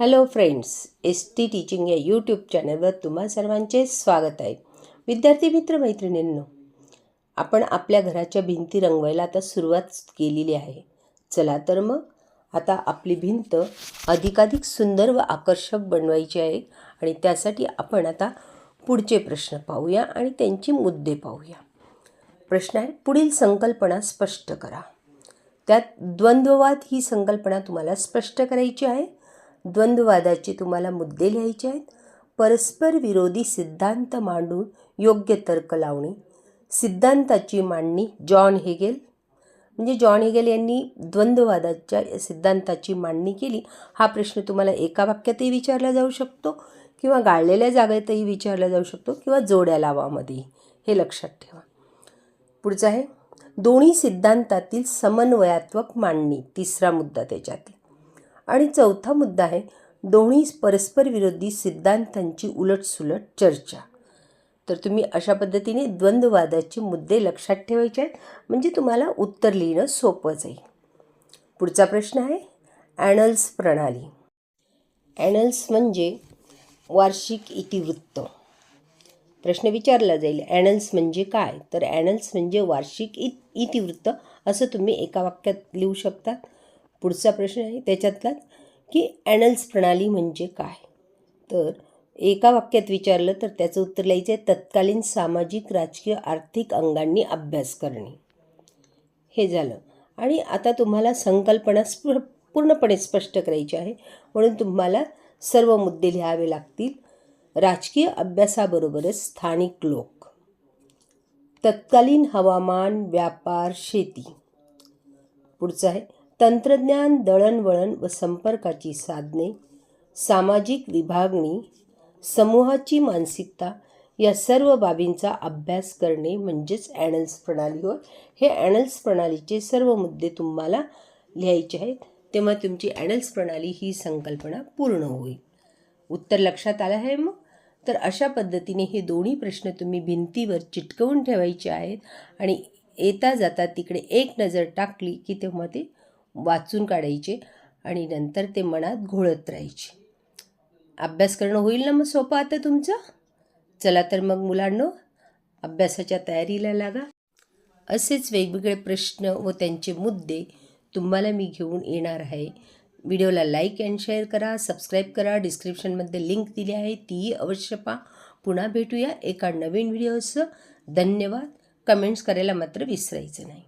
Hello friends S T teaching या YouTube चॅनलवर तुम्हा सर्वांचे स्वागत आहे. विद्यार्थी मित्र मैत्रिणींनो आपण आपल्या घराच्या भिंती रंगवायला आता सुरुवात केलेली आहे. चला तर मग आता आपली भिंत अधिकाधिक सुंदर व आकर्षक बनवायची आहे आणि त्यासाठी आपण आता पुढचे प्रश्न पाहूया आणि त्यांची मुद्दे पाहूया. प्रश्न आहे पुढील संकल्पना स्पष्ट करा. त्यात द्वंद्ववाद ही संकल्पना तुम्हाला स्पष्ट करायची आहे. द्वंद्ववादाचे तुम्हाला मुद्दे लिहायचे आहेत. परस्पर विरोधी सिद्धांत मांडून योग्य तर्क लावणे. सिद्धांताची मांडणी जॉन हेगेल. म्हणजे जॉन हेगेल यांनी द्वंद्ववादाच्या सिद्धांताची मांडणी केली. हा प्रश्न तुम्हाला एका वाक्यातही विचारला जाऊ शकतो किंवा गाळलेल्या जागेतही विचारला जाऊ शकतो किंवा जोड्या लावामध्येही. हे लक्षात ठेवा. पुढचं आहे. दोन्ही सिद्धांतातील समन्वयात्मक मांडणी. तिसरा मुद्दा त्याच्यातील. आणि चौथा मुद्दा आहे दोन्ही परस्पर विरोधी सिद्धांतांची उलटसुलट चर्चा. तर तुम्ही अशा पद्धतीने द्वंद्ववादाचे मुद्दे लक्षात ठेवायचे आहेत म्हणजे तुम्हाला उत्तर लिहिणं सोपं जाईल. पुढचा प्रश्न आहे ॲनल्स प्रणाली. ॲनल्स म्हणजे वार्षिक इतिवृत्त. प्रश्न विचारला जाईल ॲनल्स म्हणजे काय? तर ॲनल्स म्हणजे वार्षिक इत इतिवृत्त असं तुम्ही एका वाक्यात लिहू शकता. पुढचा प्रश्न आहे त्याच्यातलाच की ॲनल्स प्रणाली म्हणजे काय? तर एका वाक्यात विचारलं तर त्याचं उत्तर लिहायचं आहे तत्कालीन सामाजिक राजकीय आर्थिक अंगांनी अभ्यास करणे. हे झालं. आणि आता तुम्हाला संकल्पना स्प पूर्णपणे स्पष्ट करायची आहे. म्हणून तुम्हाला सर्व मुद्दे लिहावे लागतील. राजकीय अभ्यासाबरोबरच स्थानिक लोक. तत्कालीन हवामान व्यापार शेती. पुढचं आहे. तंत्रज्ञान दळणवळण व संपर्काची साधने सामाजिक विभागणी समूहाची मानसिकता या सर्व बाबींचा अभ्यास करणे म्हणजेच ॲनल्स प्रणाली होय हे ॲनल्स प्रणालीचे सर्व मुद्दे तुम्हाला लिहायचे आहेत तेव्हा तुमची ॲनल्स प्रणाली ही संकल्पना पूर्ण होईल. उत्तर लक्षात आलं आहे मग? तर अशा पद्धतीने हे दोन्ही प्रश्न तुम्ही भिंतीवर चिटकवून ठेवायचे आहेत आणि येता जाता तिकडे एक नजर टाकली की तेव्हा ते वाचून काढायचे आणि नंतर ते मनात घोळत राहायचे. अभ्यास करणं होईल ना मग सोपं आता तुमचं? चला तर मग मुलांनो अभ्यासाच्या तयारीला लागा. असेच वेगवेगळे प्रश्न व त्यांचे मुद्दे तुम्हाला मी घेऊन येणार आहे. व्हिडिओला लाईक अँड शेअर करा सबस्क्राईब करा डिस्क्रिप्शनमध्ये लिंक दिली आहे तीही अवश्य पहा. पुन्हा भेटूया एका नवीन व्हिडिओचं धन्यवाद. कमेंट्स करायला मात्र विसरायचं नाही.